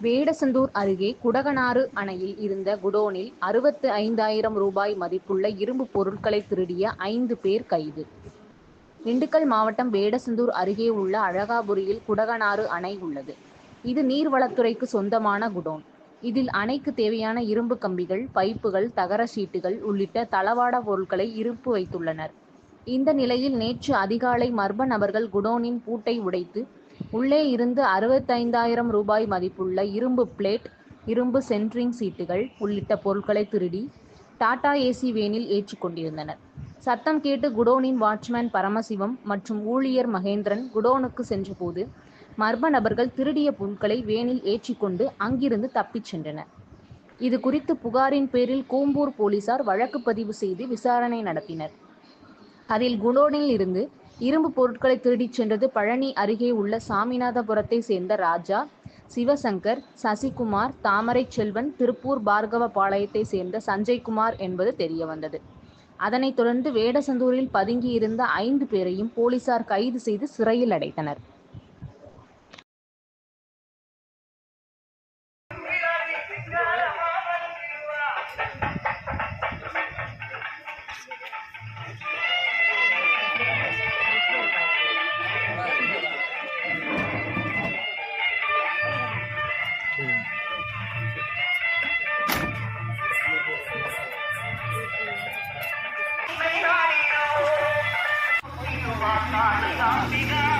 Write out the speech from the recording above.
வேடசந்தூர் அருகே குடகனாறு அணையில் இருந்த குடோனில் அறுபத்து ஐந்தாயிரம் ரூபாய் மதிப்புள்ள இரும்பு பொருட்களை திருடிய ஐந்து பேர் கைது. திண்டுக்கல் மாவட்டம் வேடசந்தூர் அருகே உள்ள அழகாபுரியில் குடகனாறு அணை உள்ளது. இது நீர்வளத்துறைக்கு சொந்தமான குடோன். இதில் அணைக்கு தேவையான இரும்பு கம்பிகள், பைப்புகள், தகர சீட்டுகள் உள்ளிட்ட தளவாட பொருட்களை இருப்பு வைத்துள்ளனர். இந்த நிலையில் நேற்று அதிகாலை மர்ம நபர்கள் குடோனின் பூட்டை உடைத்து உள்ளே இருந்து அறுபத்தைந்தாயிரம் ரூபாய் மதிப்புள்ள இரும்பு பிளேட், இரும்பு சென்ட்ரிங் சீட்டுகள் உள்ளிட்ட பொருட்களை திருடி டாடா ஏசி வேனில் ஏற்றிக் கொண்டிருந்தனர். சத்தம் கேட்டு குடோனின் வாட்ச்மேன் பரமசிவம் மற்றும் ஊழியர் மகேந்திரன் குடோனுக்கு சென்றபோது மர்ம நபர்கள் திருடிய பொருட்களை வேனில் ஏற்றிக் கொண்டு அங்கிருந்து தப்பிச் சென்றனர். இது குறித்து புகாரின் பேரில் கூம்பூர் போலீசார் வழக்கு பதிவு செய்து விசாரணை நடத்தினர். அதில் குடோனில் இருந்து இரும்பு பொருட்களை திருடிச் சென்றது பழனி அருகே உள்ள சாமிநாதபுரத்தை சேர்ந்த ராஜா, சிவசங்கர், சசிகுமார், தாமரைச்செல்வன், திருப்பூர் பார்கவ பாளையத்தை சேர்ந்த சஞ்சய்குமார் என்பது தெரியவந்தது. அதனைத் தொடர்ந்து வேடசந்தூரில் பதுங்கியிருந்த ஐந்து பேரையும் போலீசார் கைது செய்து சிறையில் அடைத்தனர். God, God, God, God.